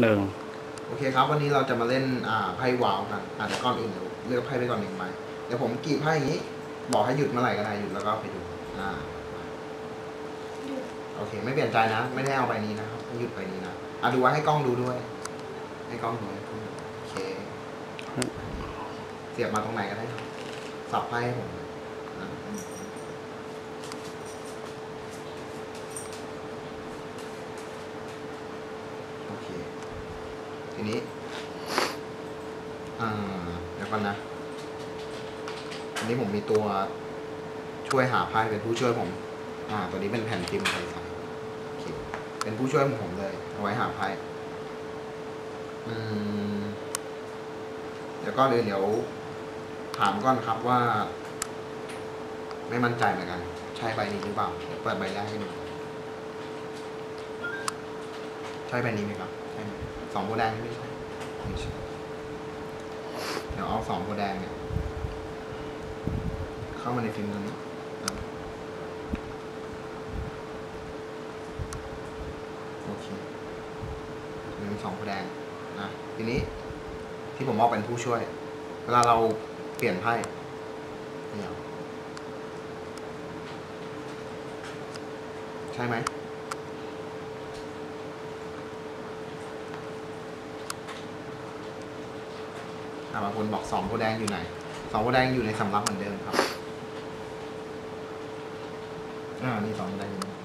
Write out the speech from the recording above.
หนึ่งโอเคครับ วันนี้เราจะมาเล่นอ่าไพ่วาวกันอ่าแต่ก่อนอื่นเดี๋ยวเลือกไพ่ไปก่อนหนึ่งใบเดี๋ยวผมกรีดไพ่อย่างนี้ บอกให้หยุดเมื่อไหร่ก็ได้หยุดแล้วก็ไปดูอ่าโอเค ไม่เปลี่ยนใจนะ ไม่ได้เอาใบนี้นะครับให้หยุดใบนี้นะอะดูไว้ให้กล้องดูด้วยให้กล้องดูให้กล้องดูโอเค เสียบมาตรงไหนก็ได้ครับสับไพ่ให้ผมเลยอะโอเค ทีนี้เดี๋ยวก่อนนะ อันนี้ผมมีตัวช่วยหาไพ่เป็นผู้ช่วยผม อ่า ตัวนี้เป็นแผ่นพิมพ์ใสๆโอเคเป็นผู้ช่วยของผมเลย เอาไว้หาไพ่อืมเดี๋ยวก็เลยเดี๋ยว ถามก่อนครับว่า ไม่มั่นใจเหมือนกัน ใช่ใบนี้หรือเปล่าเปิดใบแรกให้ดูใช่ใบนี้ไหมครับ สองโพแดงไม่ใช่ไม่ใช่เดี๋ยวเอาสองโพแดงเนี่ย เข้ามาในฟิล์มตัวนี้โอเคหนึ่งสองโพแดงนะทีนี้ที่ผมบอกเป็นผู้ช่วย เวลาเราเปลี่ยนไพ่นี่เอาใช่ไหม อ่าบางคนบอกสองโพแดงอยู่ไหนสองโพแดงอยู่ในสำรับเหมือนเดิมครับ อ่านี่สองโพแดงอยู่